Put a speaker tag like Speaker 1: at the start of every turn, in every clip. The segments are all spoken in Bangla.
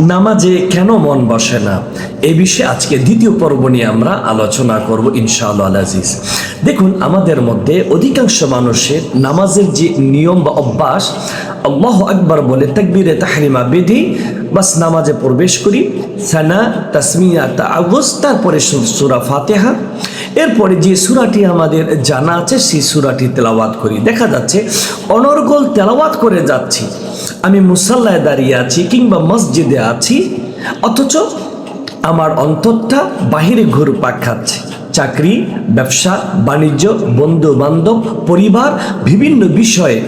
Speaker 1: নামাজে কেন মন বসে না? এ বিষয়ে আজকে দ্বিতীয় পর্ব নিয়ে আমরা আলোচনা করব ইনশাআল্লাহ আজিজ। দেখুন, আমাদের মধ্যে অধিকাংশ মানুষের নামাজের যে নিয়ম বা অভ্যাস, আল্লাহ আকবার বলে, তাকবিরে তাহরিমা বেঁধে, বাস নামাজে প্রবেশ করি। সানা, তাসমিয়া তাগুস তারপরে সু- সুরা ফাতেহা। এরপরে যে সুরাটি আমাদের জানা আছে, সেই সুরাটি তেলাওয়াত করি। দেখা যাচ্ছে, অনর্গল তেলাওয়াত করে যাচ্ছি। আমি মুসাল্লায় দাঁড়িয়ে আছি কিংবা মসজিদে আছি, অথচ আমার অন্তরটা বাহিরে ঘুরপাক খাচ্ছে। চাকরি, ব্যবসা, বাণিজ্য বন্ধু বান্ধব পরিবার, বিভিন্ন বিষয়ে।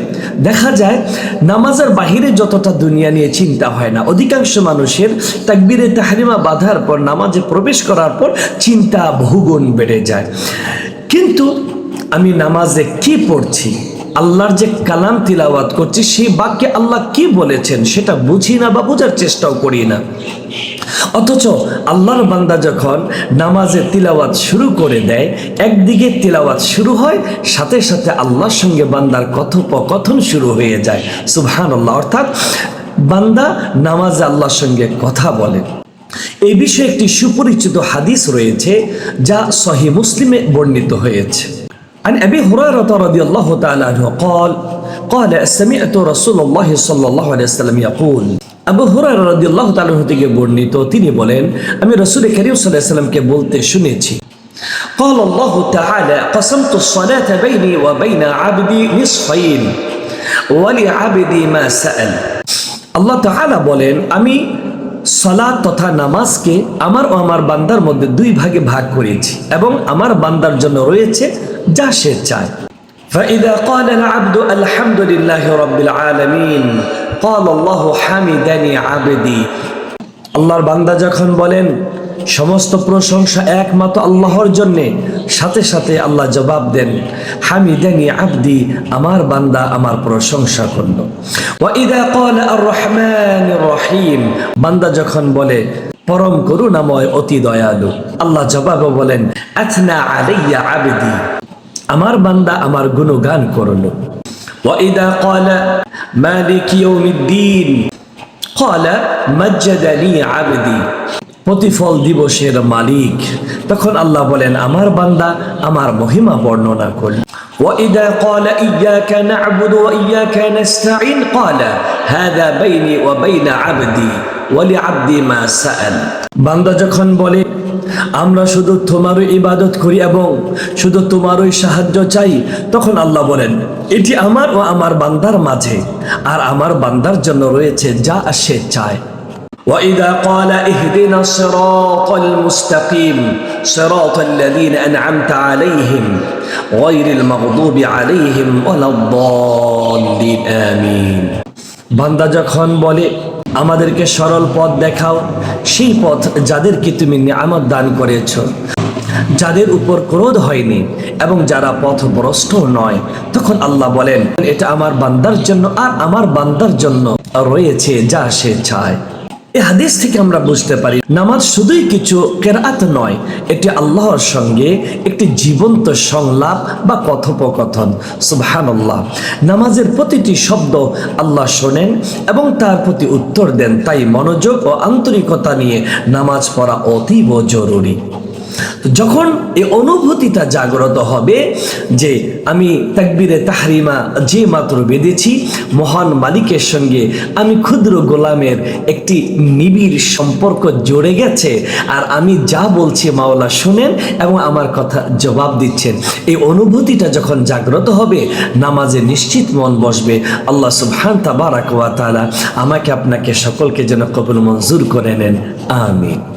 Speaker 1: দেখা যায়, নামাজের বাহিরে যতটা দুনিয়া নিয়ে চিন্তা হয় না। অধিকাংশ মানুষের তাকবিরে তাহারিমা বাঁধার পর, নামাজে প্রবেশ করার পর চিন্তা বহুগুণ বেড়ে যায়। কিন্তু আমি নামাজে কি পড়ছি? আল্লাহর যে কালাম তিলাওয়াত করছি, সেই বাক্যে আল্লাহ কি বলেছেন সেটা বুঝি না বা বোঝার চেষ্টাও করি না। অথচ আল্লাহর বান্দা যখন নামাজে তিলাওয়াত শুরু করে দেয়, একদিকে তিলাওয়াত শুরু হয়, সাথে সাথে আল্লাহর সঙ্গে বান্দার কথোপকথন শুরু হয়ে যায়। সুবহান আল্লাহ অর্থাৎ বান্দা নামাজে আল্লাহর সঙ্গে কথা বলে। এই বিষয়ে একটি সুপরিচিত হাদিস রয়েছে, যা সহি মুসলিমে বর্ণিত হয়েছে। عن أبي هريرة رضي الله تعالى عنه قال قال سمعت رسول الله صلى الله عليه وسلم يقول আবু হুরায়রা রাদিয়াল্লাহু তাআলা আনহু থেকে বর্ণিত তিনি বলেন আমি রাসূল করিম সাল্লাল্লাহু আলাইহি সাল্লামকে বলতে শুনেছি قال الله تعالى قسمت الصلاة بيني وبين عبدي نصفين ولعبدي ما سأل আল্লাহ তাআলা বলেন আমি সালাত তথা নামাজকে আমার ও আমার বান্দার মধ্যে দুই ভাগে ভাগ করেছি এবং আমার বান্দার জন্য রয়েছে যা সে চায় فإذا قال العبد الحمد لله رب العالمين قال الله حمدني عبدي আল্লাহর বান্দা যখন বলেন, সমস্ত প্রশংসা একমাত্র আল্লাহর জন্যে, সাথে সাথে আল্লাহ জবাব দেন হামি দেনি আবদি, আমার বান্দা আমার প্রশংসা করল। রহিম। বান্দা যখন বলে, পরম করুণাময় অতি দয়ালু, আল্লাহ জবাবও বলেন, আথনা আলাইয়া আবদি। আমার বান্দা আমার গুণগান করল। ওয়াইদা কলা মালিক ইয়াউমিদ্দিন। الدين قال مجدني عبدي প্রতিফল দিবসের মালিক তখন আল্লাহ বলেন আমার বান্দা আমার মহিমা বর্ণনা করল وإذا قال إياك نعبد وإياك نستعين قال هذا بيني وبين عبدي ولعبدي ما سأل বান্দা যখন বলে আমরা শুধু তোমারই ইবাদত করি এবং শুধু তোমারই সাহায্য চাই তখন আল্লাহ বলেন এটি আমার ও আমার বান্দার মাঝে আর আমার বান্দার জন্য রয়েছে যা সে চায় وإذا قال اهدنا الصراط المستقيم صراط الذين أنعمت عليهم غير المغضوب عليهم ولا الضالين آمين বান্দা যখন বলে আমাদেরকে সরল পথ দেখাও, সেই পথ যাদেরকে তুমি নিয়ামত দান করেছ। যাদের উপর ক্রোধ হয়নি এবং যারা পথভ্রষ্ট নয়, তখন আল্লাহ বলেন, এটা আমার বান্দার জন্য আর আমার বান্দার জন্য রয়েছে যা সে চায়। এই হাদিস থেকে আমরা বুঝতে পারি, নামাজ শুধুই কিছু কেরাত নয়, এটি আল্লাহর সঙ্গে একটি জীবন্ত সংলাপ বা কথোপকথন। সুবহানাল্লাহ। নামাজের প্রতিটি শব্দ আল্লাহ শোনেন এবং তার প্রতি উত্তর দেন, তাই মনোযোগ ও আন্তরিকতা নিয়ে নামাজ পড়া অতীব জরুরি। তো যখন এই অনুভূতিটা জাগ্রত হবে যে আমি তাকবিরে তাহরিমা যে মাত্র বেঁধেছি, মহান মালিকের সঙ্গে আমি ক্ষুদ্র গোলামের একটি নিবিড় সম্পর্ক জড়ে গেছে আর আমি যা বলছি মাওলা শুনেন এবং আমার কথা জবাব দিচ্ছেন। এই অনুভূতিটা যখন জাগ্রত হবে, নামাজে নিশ্চিত মন বসবে। আল্লাহ সুবহান তাবারাক ওয়া আমাকে আপনাকে সকলকে যেন কবুল মঞ্জুর করে নেন। আমিন।